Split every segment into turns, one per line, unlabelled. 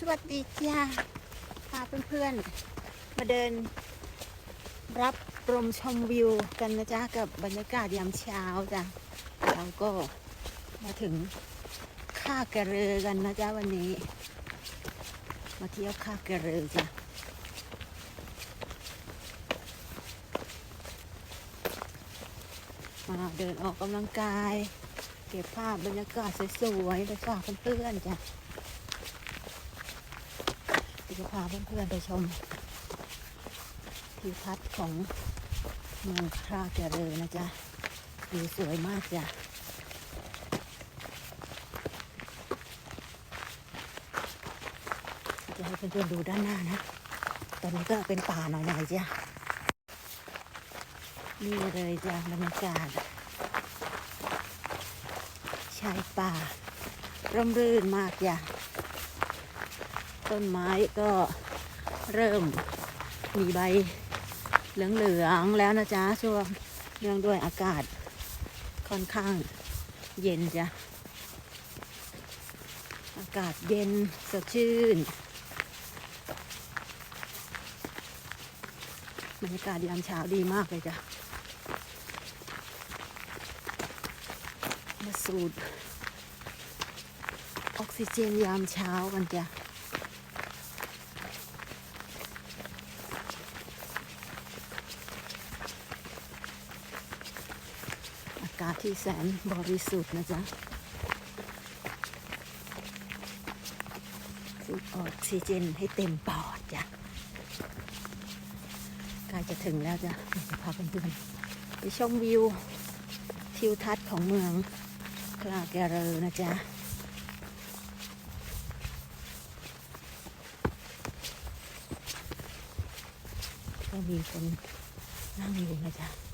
สวัสดีจ้าพาเพื่อนๆ มาเดินรับลมชมวิวกันนะจ๊ะ กับบรรยากาศยามเช้าจ้ะเราก็มาถึงค่ากระเรือกันนะจ๊ะวันนี้ มาเที่ยวค่ากระเรือจ้ะมาเดินออกกำลังกาย เก็บภาพบรรยากาศสวยๆไปฝากเพื่อนๆจ้ะ จะพาเพื่อนๆไปชมทิวทัศน์ของเมืองคราเจริญนะจ๊ะวิวสวยมากจ้ะจะให้เพื่อนๆดูด้านหน้านะ ตอนนี้ก็เป็นป่าหน่อยๆจ้ะ นี่เลยจ้ะบรรยากาศชายป่าร่มรื่นมากจ้ะ ต้นไม้ก็เริ่มมีใบเหลืองๆแล้วนะจ๊ะช่วงเนื่องด้วยอากาศค่อนข้างเย็นจ้ะ อากาศเย็นสดชื่นบรรยากาศยามเช้าดีมากเลยจ้ะมาสูดออกซิเจนยามเช้ากันจ้ะาที่แสนบริสุทธิ์นะจ๊ะสูดออกซิเจนให้เต็มปอดจ้ะใกล้จะถึงแล้วจ้ะจะพาเพื่อนๆไปชมวิว ทิวทัศน์ของเมืองคลาแกเรอนะจ๊ะก็มีคนนั่งอยู่นะจ๊ะ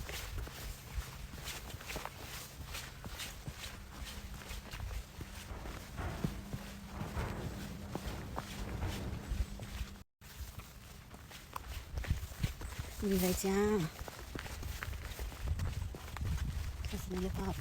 มีอะไรจ้าทัศนียภาพ